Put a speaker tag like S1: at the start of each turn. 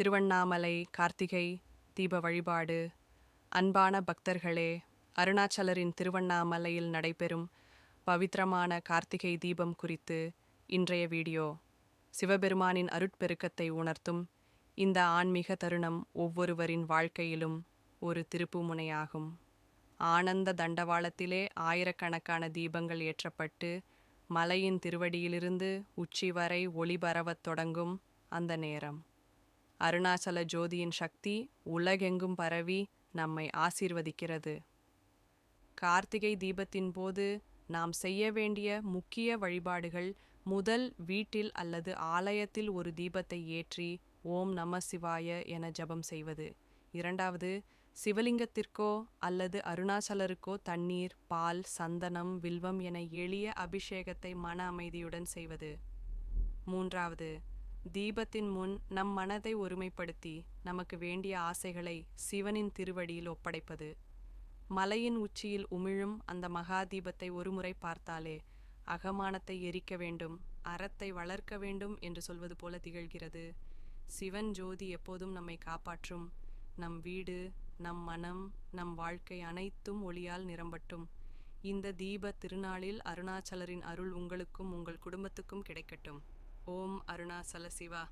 S1: திருவண்ணாமலை கார்த்திகை தீப வழிபாடு அன்பான பக்தர்களே அருணாச்சலரின் திருவண்ணாமலையில் நடைபெறும் பவித்திரமான கார்த்திகை தீபம் குறித்து இன்றைய வீடியோ. சிவபெருமானின் அருட்பெருக்கத்தை உணர்த்தும் இந்த ஆன்மீக தருணம் ஒவ்வொருவரின் வாழ்க்கையிலும் ஒரு திருப்புமுனையாகும். ஆனந்த தண்டவாளத்திலே ஆயிரக்கணக்கான தீபங்கள் ஏற்றப்பட்டு மலையின் திருவடியிலிருந்து உச்சி வரை ஒளி பரவத் தொடங்கும் அந்த நேரம். அருணாச்சல ஜோதியின் சக்தி உலகெங்கும் பரவி நம்மை ஆசீர்வதிக்கிறது. கார்த்திகை தீபத்தின் போது நாம் செய்ய வேண்டிய முக்கிய வழிபாடுகள் முதல் வீட்டில் அல்லது ஆலயத்தில் ஒரு தீபத்தை ஏற்றி ஓம் நம சிவாய என ஜெபம் செய்வது. இரண்டாவது சிவலிங்கத்திற்கோ அல்லது அருணாச்சலருக்கோ தண்ணீர் பால் சந்தனம் வில்வம் என எளிய அபிஷேகத்தை மன அமைதியுடன் செய்வது. மூன்றாவது தீபத்தின் முன் நம் மனதை ஒருமைப்படுத்தி நமக்கு வேண்டிய ஆசைகளை சிவனின் திருவடியில் ஒப்படைப்பது. மலையின் உச்சியில் உமிழும் அந்த மகா தீபத்தை ஒருமுறை பார்த்தாலே அகமானத்தை எரிக்க வேண்டும் அறத்தை வளர்க்க வேண்டும் என்று சொல்வது போல திகழ்கிறது. சிவன் ஜோதி எப்போதும் நம்மை காப்பாற்றும். நம் வீடு நம் மனம் நம் வாழ்க்கை அனைத்தும் ஒளியால் நிரம்பட்டும். இந்த தீப திருநாளில் அருணாச்சலரின் அருள் உங்களுக்கும் உங்கள் குடும்பத்துக்கும் கிடைக்கட்டும். ஓம் அருணாசல சிவா